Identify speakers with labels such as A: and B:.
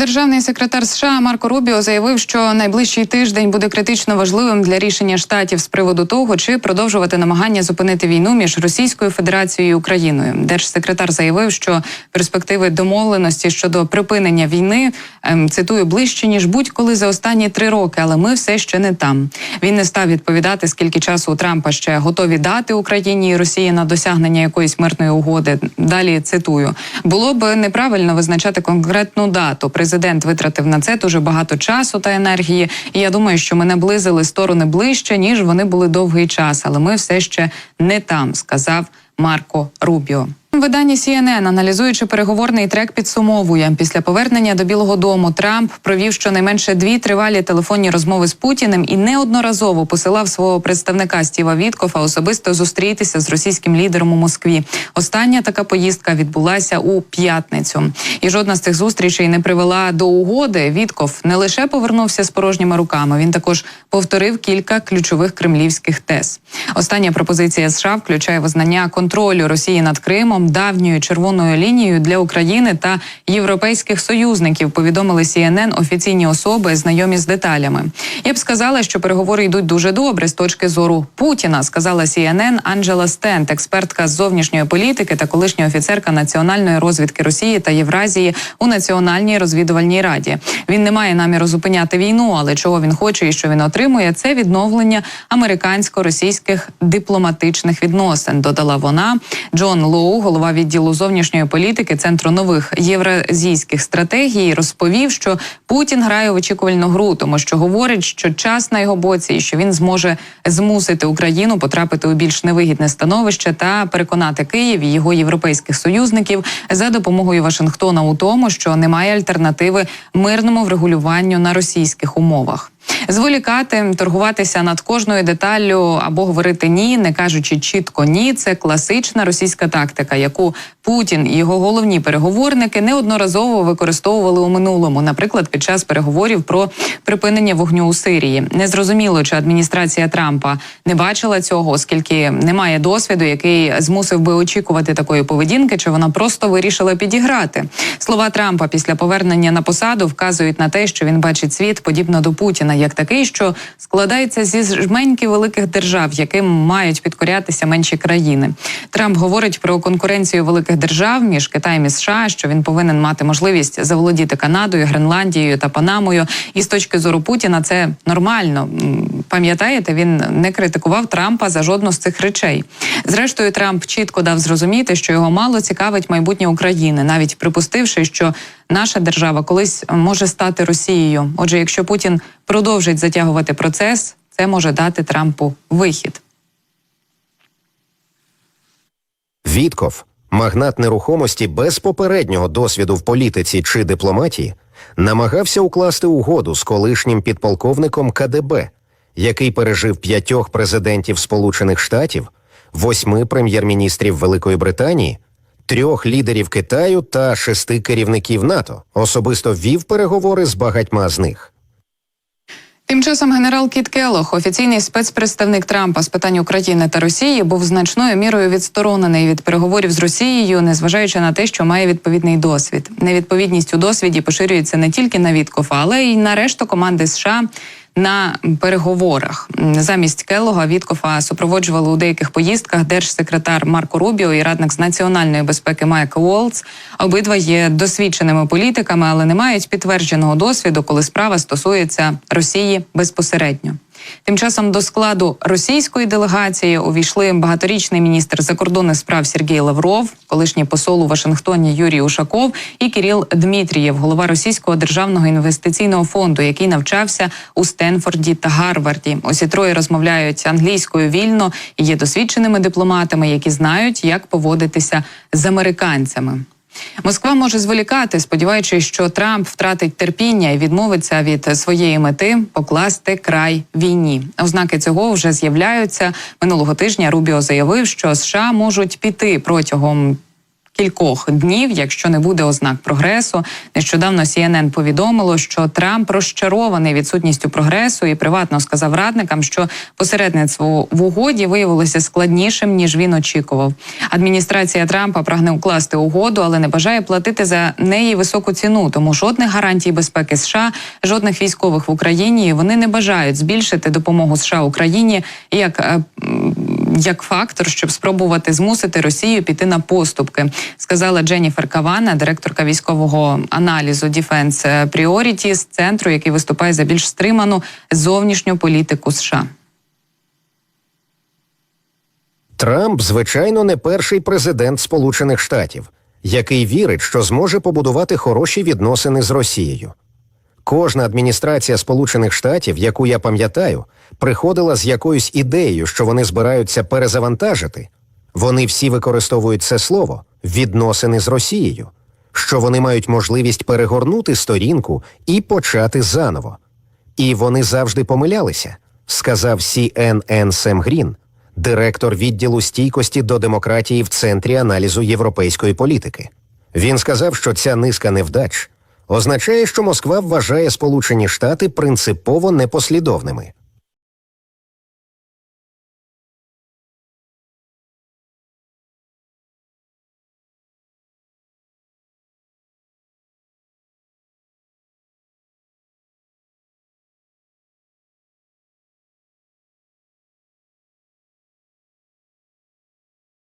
A: Державний секретар США Марко Рубіо заявив, що найближчий тиждень буде критично важливим для рішення штатів з приводу того, чи продовжувати намагання зупинити війну між Російською Федерацією і Україною. Держсекретар заявив, що перспективи домовленості щодо припинення війни ем, цитую ближче ніж будь-коли за останні три роки, але ми все ще не там. Він не став відповідати, скільки часу у Трампа ще готові дати Україні і Росії на досягнення якоїсь мирної угоди. Далі цитую: було б неправильно визначати конкретну дату. Президент витратив на це дуже багато часу та енергії. І я думаю, що ми наблизили сторони ближче ніж вони були довгий час, але ми все ще не там, сказав Марко Рубіо. Видання CNN, аналізуючи переговорний трек, підсумовує після повернення до Білого Дому. Трамп провів щонайменше дві тривалі телефонні розмови з Путіним і неодноразово посилав свого представника Стіва Віткофа особисто зустрітися з російським лідером у Москві. Остання така поїздка відбулася у п'ятницю, і жодна з цих зустрічей не привела до угоди. Вітков не лише повернувся з порожніми руками, він також повторив кілька ключових кремлівських тез. Остання пропозиція США включає визнання контролю Росії над Кримом давньою червоною лінією для України та європейських союзників. Повідомили CNN офіційні особи, знайомі з деталями. Я б сказала, що переговори йдуть дуже добре з точки зору Путіна. Сказала CNN Анджела Стент, експертка з зовнішньої політики та колишня офіцерка національної розвідки Росії та Євразії у Національній розвідувальній раді. Він не має наміру зупиняти війну, але чого він хоче і що він отримує, це відновлення американсько-російських дипломатичних відносин. Додала вона Джон Лоу, голова відділу зовнішньої політики Центру нових євразійських стратегій, розповів, що Путін грає в очікувальну гру, тому що говорить, що час на його боці, і що він зможе змусити Україну потрапити у більш невигідне становище та переконати Київ і його європейських союзників за допомогою Вашингтона у тому, що немає альтернативи мирному врегулюванню на російських умовах. Зволікати, торгуватися над кожною деталлю або говорити ні, не кажучи чітко ні, це класична російська тактика, яку Путін і його головні переговорники неодноразово використовували у минулому, наприклад, під час переговорів про припинення вогню у Сирії. Незрозуміло, чи адміністрація Трампа не бачила цього, оскільки немає досвіду, який змусив би очікувати такої поведінки, чи вона просто вирішила підіграти. Слова Трампа після повернення на посаду вказують на те, що він бачить світ подібно до Путіна, як такий, що складається зі жменьки великих держав, яким мають підкорятися менші країни. Трамп говорить про конкуренцію великих держав між Китаєм і США, що він повинен мати можливість заволодіти Канадою, Гренландією та Панамою. І з точки зору Путіна це нормально. Пам'ятаєте, він не критикував Трампа за жодну з цих речей. Зрештою, Трамп чітко дав зрозуміти, що його мало цікавить майбутнє України, навіть припустивши, що наша держава колись може стати Росією. Отже, якщо Путін продовжить затягувати процес, це може дати Трампу вихід.
B: Вітков, магнат нерухомості без попереднього досвіду в політиці чи дипломатії, намагався укласти угоду з колишнім підполковником КДБ, який пережив п'ятьох президентів Сполучених Штатів, восьми прем'єр-міністрів Великої Британії, трьох лідерів Китаю та шести керівників НАТО. Особисто вів переговори з багатьма з них.
A: Тим часом генерал Кіт Келох, офіційний спецпредставник Трампа з питань України та Росії, був значною мірою відсторонений від переговорів з Росією, незважаючи на те, що має відповідний досвід. Невідповідність у досвіді поширюється не тільки на Віткофа, але й на решту команди США. На переговорах замість Келога Віткофа супроводжували у деяких поїздках держсекретар Марко Рубіо і радник з національної безпеки Майк Уолтс. Обидва є досвідченими політиками, але не мають підтвердженого досвіду, коли справа стосується Росії безпосередньо. Тим часом до складу російської делегації увійшли багаторічний міністр закордонних справ Сергій Лавров, колишній посол у Вашингтоні Юрій Ушаков і Кіріл Дмитрієв, голова російського державного інвестиційного фонду, який навчався у Стенфорді та Гарварді. Усі троє розмовляють англійською вільно і є досвідченими дипломатами, які знають, як поводитися з американцями. Москва може зволікати, сподіваючись, що Трамп втратить терпіння і відмовиться від своєї мети покласти край війні. Ознаки цього вже з'являються минулого тижня. Рубіо заявив, що США можуть піти протягом кількох днів, якщо не буде ознак прогресу. Нещодавно CNN повідомило, що Трамп розчарований відсутністю прогресу і приватно сказав радникам, що посередництво в угоді виявилося складнішим ніж він очікував. Адміністрація Трампа прагне укласти угоду, але не бажає платити за неї високу ціну. Тому жодних гарантій безпеки США, жодних військових в Україні. Вони не бажають збільшити допомогу США Україні як. Як фактор, щоб спробувати змусити Росію піти на поступки, сказала Дженніфер Кавана, директорка військового аналізу Defense Priorities, центру, який виступає за більш стриману зовнішню політику США.
B: Трамп, звичайно, не перший президент Сполучених Штатів, який вірить, що зможе побудувати хороші відносини з Росією. Кожна адміністрація Сполучених Штатів, яку я пам'ятаю, приходила з якоюсь ідеєю, що вони збираються перезавантажити. Вони всі використовують це слово відносини з Росією, що вони мають можливість перегорнути сторінку і почати заново. І вони завжди помилялися, сказав CNN Сем Грін, директор відділу стійкості до демократії в центрі аналізу європейської політики. Він сказав, що ця низка невдач означає, що Москва вважає Сполучені Штати принципово непослідовними.